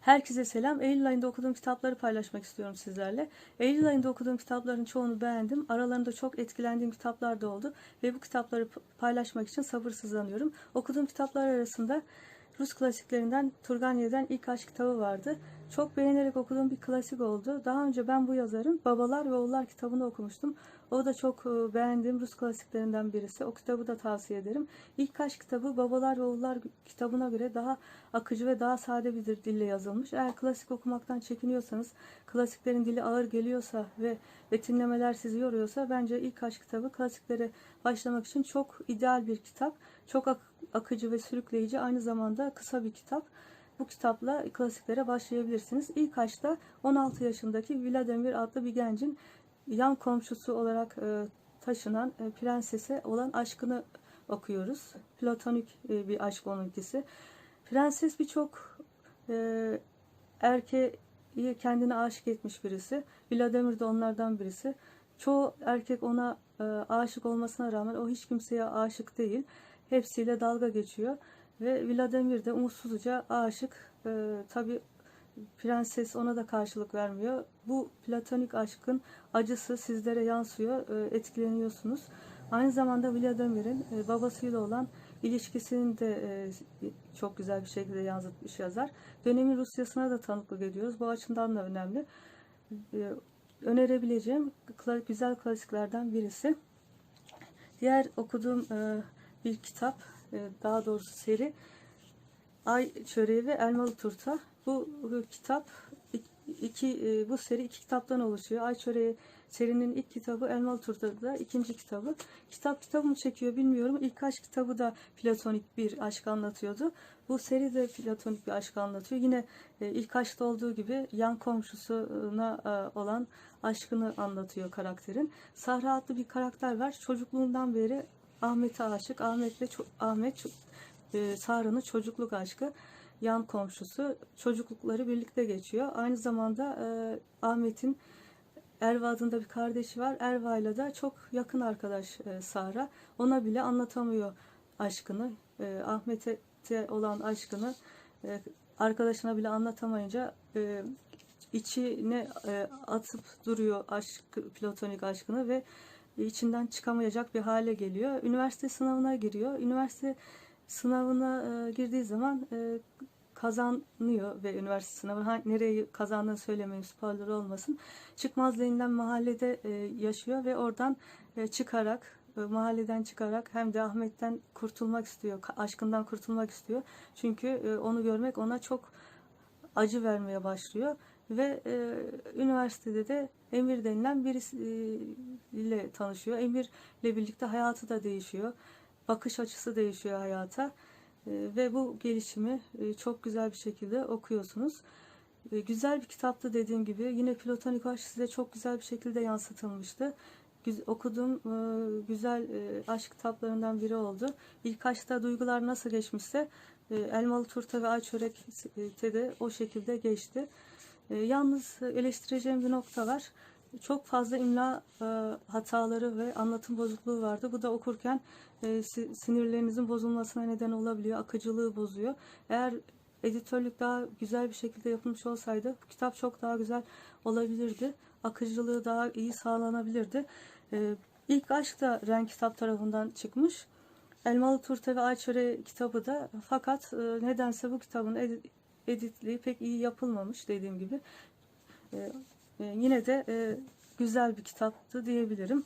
Herkese selam. Eylül ayında okuduğum kitapları paylaşmak istiyorum sizlerle. Eylül ayında okuduğum kitapların çoğunu beğendim. Aralarında çok etkilendiğim kitaplar da oldu. Ve bu kitapları paylaşmak için sabırsızlanıyorum. Okuduğum kitaplar arasında Rus klasiklerinden Turgenev'den ilk aşk kitabı vardı. Çok beğenerek okuduğum bir klasik oldu. Daha önce ben bu yazarın Babalar ve Oğullar kitabını okumuştum. O da çok e, beğendiğim Rus klasiklerinden birisi. O kitabı da tavsiye ederim. İlk aşk kitabı Babalar ve Oğullar kitabına göre daha akıcı ve daha sade bir dille yazılmış. Eğer klasik okumaktan çekiniyorsanız, klasiklerin dili ağır geliyorsa ve betimlemeler sizi yoruyorsa bence ilk aşk kitabı klasiklere başlamak için çok ideal bir kitap. Çok ak- akıcı ve sürükleyici aynı zamanda kısa bir kitap. Bu kitapla klasiklere başlayabilirsiniz. İlk aşkta 16 yaşındaki Vladimir adlı bir gencin yan komşusu olarak e, taşınan e, prensese olan aşkını okuyoruz. Platonik e, bir aşk onunkisi. Prenses birçok e, erkeği kendine aşık etmiş birisi. Vladimir de onlardan birisi. Çoğu erkek ona aşık olmasına rağmen o hiç kimseye aşık değil. Hepsiyle dalga geçiyor. Ve Vladimir de umutsuzca aşık. E, Tabi prenses ona da karşılık vermiyor. Bu platonik aşkın acısı sizlere yansıyor, e, etkileniyorsunuz. Aynı zamanda Vladimir'in e, babasıyla olan ilişkisini de e, çok güzel bir şekilde yansıtmış yazar. Dönemin Rusyasına da tanıklık ediyoruz. Bu açıdan da önemli. Önerebileceğim güzel klasiklerden birisi. Diğer okuduğum bir kitap, daha doğrusu seri Ay Çöreği ve Elmalı Turta. Bu, kitap iki e, bu seri iki kitaptan oluşuyor. Ay Çöreği serinin ilk kitabı, Elmalı Turta da ikinci kitabı. Kitap kitabı mı çekiyor bilmiyorum. İlk aşk kitabı da platonik bir aşk anlatıyordu. Bu seri de platonik bir aşk anlatıyor. Yine e, ilk aşkta olduğu gibi yan komşusuna e, olan aşkını anlatıyor karakterin. Sahra adlı bir karakter var. Çocukluğundan beri Ahmet'e aşık. Ahmet ço- e, Sahra'nın çocukluk aşkı yan komşusu çocuklukları birlikte geçiyor. Aynı zamanda e, Ahmet'in Erva adında bir kardeşi var. Erva ile de çok yakın arkadaş e, Sahra. Ona bile anlatamıyor aşkını. E, Ahmet'e olan aşkını e, arkadaşına bile anlatamayınca e, içine e, atıp duruyor aşk platonik aşkını ve içinden çıkamayacak bir hale geliyor. Üniversite sınavına giriyor. Üniversite sınavına e, girdiği zaman e, kazanıyor ve üniversite sınavı ha, nereye kazandığını söylemeyeyim spoiler olmasın. Çıkmaz denilen mahallede e, yaşıyor ve oradan e, çıkarak e, mahalleden çıkarak hem de Ahmet'ten kurtulmak istiyor, aşkından kurtulmak istiyor. Çünkü e, onu görmek ona çok acı vermeye başlıyor ve e, üniversitede de Emir denilen birisiyle tanışıyor. Emir'le birlikte hayatı da değişiyor. Bakış açısı değişiyor hayata. E, ve bu gelişimi e, çok güzel bir şekilde okuyorsunuz. Güzel bir kitaptı dediğim gibi. Yine platonik aşk size çok güzel bir şekilde yansıtılmıştı. Okuduğum e, güzel e, aşk kitaplarından biri oldu. İlk aşkta duygular nasıl geçmişse Elmalı Turta ve Ay Çörek'te de o şekilde geçti. Yalnız eleştireceğim bir nokta var. Çok fazla imla hataları ve anlatım bozukluğu vardı. Bu da okurken e, si- sinirlerinizin bozulmasına neden olabiliyor. Akıcılığı bozuyor. Eğer editörlük daha güzel bir şekilde yapılmış olsaydı bu kitap çok daha güzel olabilirdi. Akıcılığı daha iyi sağlanabilirdi. E, İlk Aşk da Ren Kitap tarafından çıkmış. Elmalı Turta ve Ayçöre kitabı da fakat e, nedense bu kitabın edi- editliği pek iyi yapılmamış dediğim gibi. E, yine de güzel bir kitaptı diyebilirim.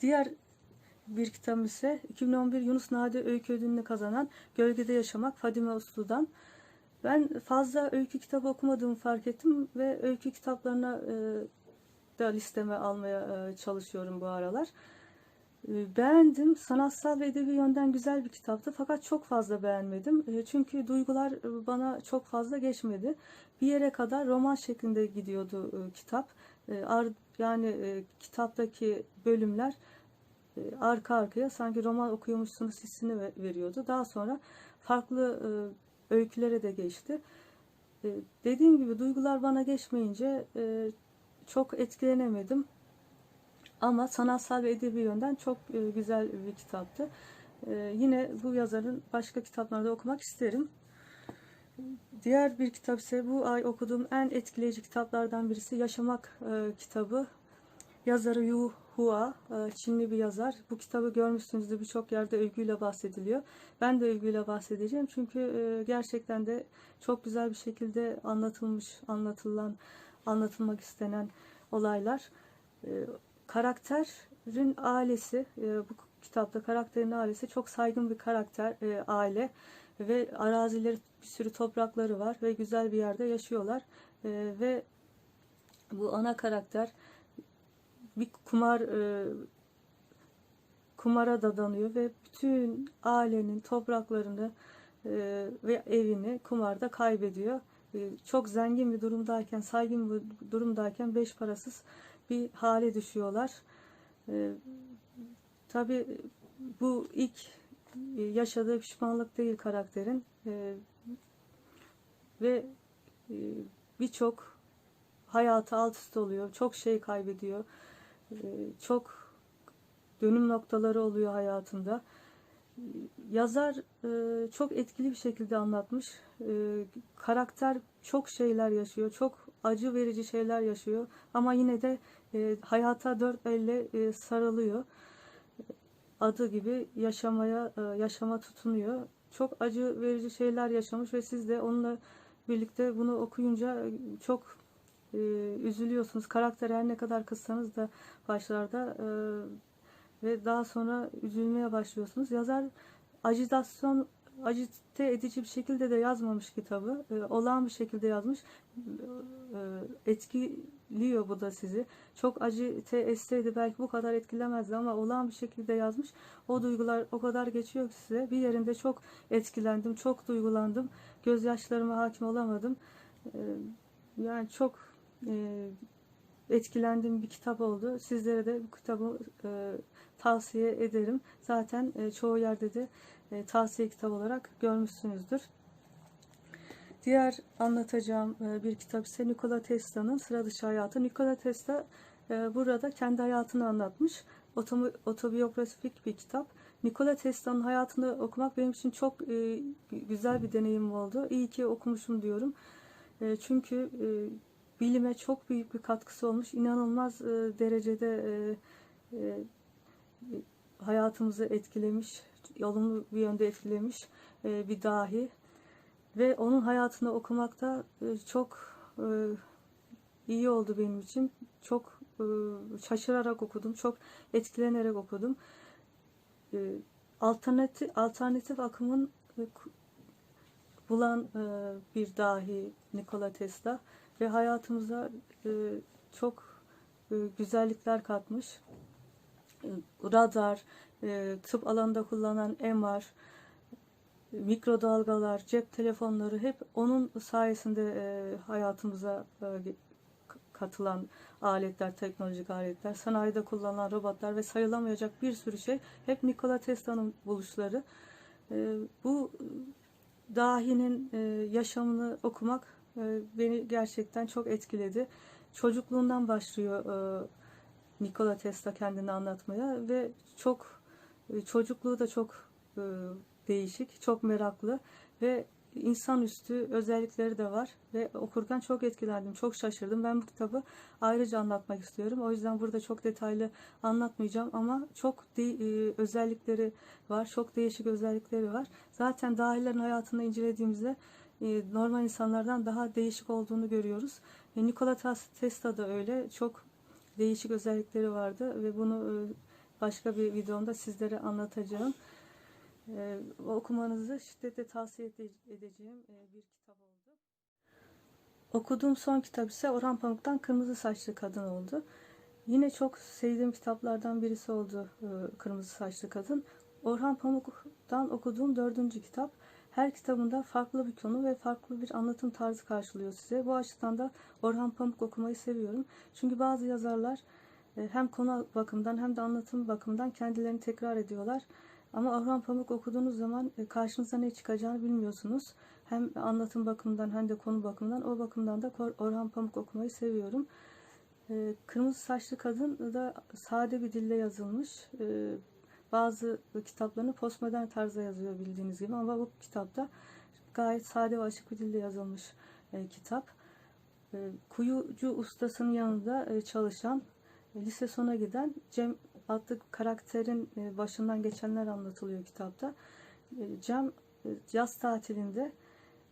Diğer bir kitabım ise 2011 Yunus Nade Öykü Ödülünü kazanan Gölgede Yaşamak Fadime Uslu'dan. Ben fazla öykü kitabı okumadığımı fark ettim ve öykü kitaplarına e, da listeme almaya e, çalışıyorum bu aralar. E, Beğendim. Sanatsal ve edebi yönden güzel bir kitaptı. Fakat çok fazla beğenmedim. E, Çünkü duygular bana çok fazla geçmedi. Bir yere kadar roman şeklinde gidiyordu kitap. Yani kitaptaki bölümler arka arkaya sanki roman okuyormuşsunuz hissini ve- veriyordu. Daha sonra farklı e, öykülere de geçti. E, Dediğim gibi duygular bana geçmeyince e, çok etkilenemedim. Ama sanatsal ve edebi yönden çok e, güzel bir kitaptı. E, yine bu yazarın başka kitaplarını da okumak isterim. Diğer bir kitap ise bu ay okuduğum en etkileyici kitaplardan birisi Yaşamak e, kitabı. Yazarı Yu Hua, e, Çinli bir yazar. Bu kitabı görmüşsünüzdür birçok yerde övgüyle bahsediliyor. Ben de övgüyle bahsedeceğim çünkü e, gerçekten de çok güzel bir şekilde anlatılmış, anlatılan, anlatılmak istenen olaylar. E, karakterin ailesi, bu kitapta karakterin ailesi çok saygın bir karakter, aile ve arazileri bir sürü toprakları var ve güzel bir yerde yaşıyorlar ve bu ana karakter bir kumar e, kumara dadanıyor ve bütün ailenin topraklarını e, ve evini kumarda kaybediyor. E, çok zengin bir durumdayken, saygın bir durumdayken beş parasız bir hale düşüyorlar. E, tabii bu ilk e, yaşadığı pişmanlık değil karakterin E, ve e, birçok hayatı alt üst oluyor. Çok şey kaybediyor. E, çok dönüm noktaları oluyor hayatında. Yazar e, çok etkili bir şekilde anlatmış. E, Karakter çok şeyler yaşıyor. Çok acı verici şeyler yaşıyor. Ama yine de e, hayata dört elle sarılıyor. Adı gibi yaşamaya, yaşama tutunuyor. Çok acı verici şeyler yaşamış ve siz de onunla birlikte bunu okuyunca çok e, üzülüyorsunuz. Karakter her ne kadar kızsanız da başlarda e, ve daha sonra üzülmeye başlıyorsunuz. Yazar ajitasyon acite edici bir şekilde de yazmamış kitabı. E, olağan bir şekilde yazmış. E, etkiliyor bu da sizi. Çok acite etseydi belki bu kadar etkilemezdi ama olağan bir şekilde yazmış. O duygular o kadar geçiyor ki size. Bir yerinde çok etkilendim, çok duygulandım. Gözyaşlarıma hakim olamadım. E, yani çok e, etkilendiğim bir kitap oldu. Sizlere de bu kitabı e, tavsiye ederim. Zaten e, çoğu yerde de e, tavsiye kitap olarak görmüşsünüzdür. Diğer anlatacağım e, bir kitap ise Nikola Tesla'nın Sıra Dışı Hayatı. Nikola Tesla e, burada kendi hayatını anlatmış. Otomo- Otobiyografik bir kitap. Nikola Tesla'nın hayatını okumak benim için çok e, güzel bir deneyim oldu. İyi ki okumuşum diyorum. E, çünkü e, bilime çok büyük bir katkısı olmuş. İnanılmaz e, derecede e, e, hayatımızı etkilemiş, olumlu bir yönde etkilemiş bir dahi. Ve onun hayatını okumakta e, çok iyi oldu benim için. Çok şaşırarak okudum, çok etkilenerek okudum. Alternatif alternatif akımın bulan bir dahi Nikola Tesla ve hayatımıza e, çok e, güzellikler katmış. E, Radar, e, tıp alanında kullanılan MR, mikrodalgalar, cep telefonları hep onun sayesinde e, hayatımıza e, katılan aletler, teknolojik aletler, sanayide kullanılan robotlar ve sayılamayacak bir sürü şey hep Nikola Tesla'nın buluşları. E, bu dahinin e, yaşamını okumak beni gerçekten çok etkiledi. Çocukluğundan başlıyor e, Nikola Tesla kendini anlatmaya ve çok e, çocukluğu da çok e, değişik, çok meraklı ve insanüstü özellikleri de var ve okurken çok etkilendim, çok şaşırdım. Ben bu kitabı ayrıca anlatmak istiyorum. O yüzden burada çok detaylı anlatmayacağım ama çok de- özellikleri var, çok değişik özellikleri var. Zaten dahilerin hayatını incelediğimizde e, normal insanlardan daha değişik olduğunu görüyoruz. Nikola Tesla da öyle çok değişik özellikleri vardı ve bunu e, başka bir videomda sizlere anlatacağım. E, okumanızı şiddetle tavsiye ede- edeceğim e, bir kitap oldu. Okuduğum son kitap ise Orhan Pamuk'tan Kırmızı Saçlı Kadın oldu. Yine çok sevdiğim kitaplardan birisi oldu e, Kırmızı Saçlı Kadın. Orhan Pamuk'tan okuduğum dördüncü kitap. Her kitabında farklı bir konu ve farklı bir anlatım tarzı karşılıyor size. Bu açıdan da Orhan Pamuk okumayı seviyorum. Çünkü bazı yazarlar e, hem konu bakımından hem de anlatım bakımından kendilerini tekrar ediyorlar. Ama Orhan Pamuk okuduğunuz zaman e, karşınıza ne çıkacağını bilmiyorsunuz. Hem anlatım bakımından hem de konu bakımından o bakımdan da Orhan Pamuk okumayı seviyorum. E, Kırmızı Saçlı Kadın da sade bir dille yazılmış. Bazı kitaplarını postmodern tarzda yazıyor bildiğiniz gibi ama bu kitapta Gayet sade ve açık bir dille yazılmış e, kitap. E, kuyucu ustasının yanında e, çalışan, e, lise sona giden Cem adlı karakterin e, başından geçenler anlatılıyor kitapta. E, Cem e, yaz tatilinde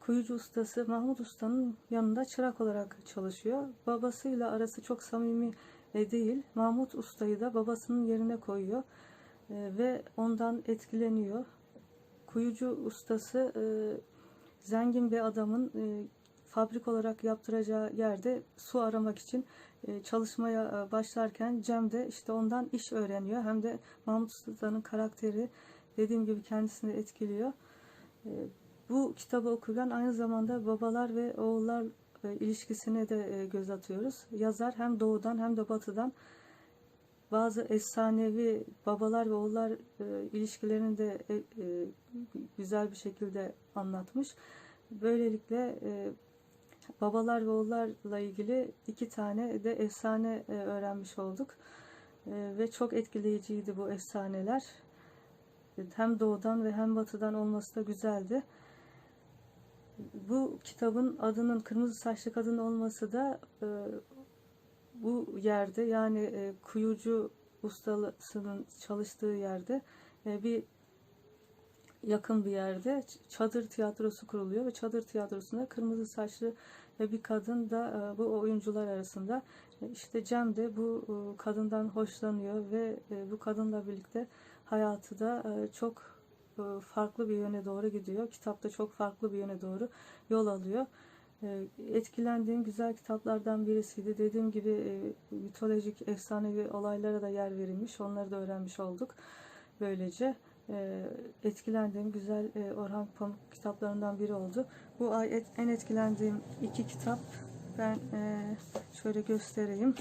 kuyucu ustası Mahmut Usta'nın yanında çırak olarak çalışıyor. Babasıyla arası çok samimi e, değil. Mahmut Usta'yı da babasının yerine koyuyor ve ondan etkileniyor. Kuyucu ustası e, zengin bir adamın e, fabrik olarak yaptıracağı yerde su aramak için e, çalışmaya başlarken Cem de işte ondan iş öğreniyor. Hem de Mahmut Usta'nın karakteri dediğim gibi kendisini etkiliyor. Bu kitabı okurken aynı zamanda babalar ve oğullar ilişkisine de göz atıyoruz. Yazar hem doğudan hem de batıdan bazı efsanevi babalar ve oğullar e, ilişkilerini de e, e, güzel bir şekilde anlatmış. Böylelikle e, babalar ve oğullarla ilgili iki tane de efsane e, öğrenmiş olduk. E, ve çok etkileyiciydi bu efsaneler. Hem doğudan ve hem batıdan olması da güzeldi. Bu kitabın adının Kırmızı Saçlı Kadın olması da e, bu yerde yani e, kuyucu ustasının çalıştığı yerde e, bir yakın bir yerde çadır tiyatrosu kuruluyor ve çadır tiyatrosunda kırmızı saçlı bir kadın da e, bu oyuncular arasında E, işte Cem de bu e, kadından hoşlanıyor ve bu kadınla birlikte hayatı da çok farklı bir yöne doğru gidiyor. Kitapta çok farklı bir yöne doğru yol alıyor. E, Etkilendiğim güzel kitaplardan birisiydi. Dediğim gibi e, mitolojik, efsanevi olaylara da yer verilmiş. Onları da öğrenmiş olduk. Böylece e, etkilendiğim güzel e, Orhan Pamuk kitaplarından biri oldu. Bu ay en etkilendiğim iki kitap ben e, şöyle göstereyim.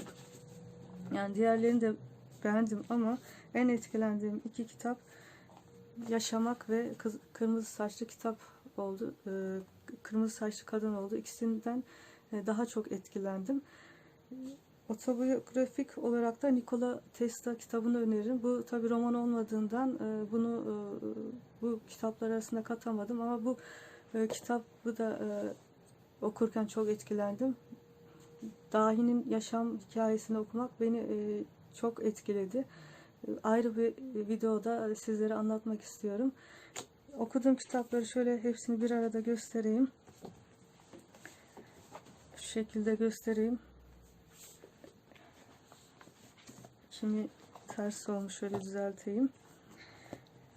Yani diğerlerini de beğendim ama en etkilendiğim iki kitap Yaşamak ve Kırmızı Saçlı Kitap oldu. Kırmızı Saçlı Kadın oldu. İkisinden e, daha çok etkilendim. Otobiyografik olarak da Nikola Tesla kitabını öneririm. Bu tabi roman olmadığından e, bunu e, bu kitaplar arasında katamadım ama bu kitabı da okurken çok etkilendim. Dahi'nin yaşam hikayesini okumak beni çok etkiledi. Ayrı bir videoda sizlere anlatmak istiyorum. Okuduğum kitapları şöyle hepsini bir arada göstereyim. Şu şekilde göstereyim. Kimi ters olmuş şöyle düzelteyim.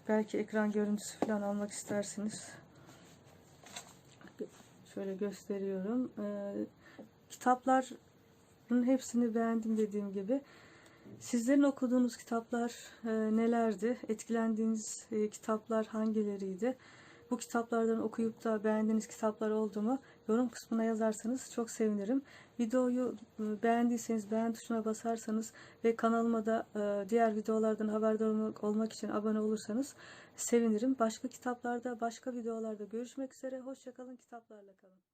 Belki ekran görüntüsü falan almak istersiniz. Şöyle gösteriyorum. Ee, kitapların hepsini beğendim dediğim gibi. Sizlerin okuduğunuz kitaplar e, nelerdi? Etkilendiğiniz e, kitaplar hangileriydi? Bu kitaplardan okuyup da beğendiğiniz kitaplar oldu mu? Yorum kısmına yazarsanız çok sevinirim. Videoyu e, beğendiyseniz beğen tuşuna basarsanız ve kanalıma da e, diğer videolardan haberdar olmak- için abone olursanız sevinirim. Başka kitaplarda, başka videolarda görüşmek üzere. Hoşçakalın, kitaplarla kalın.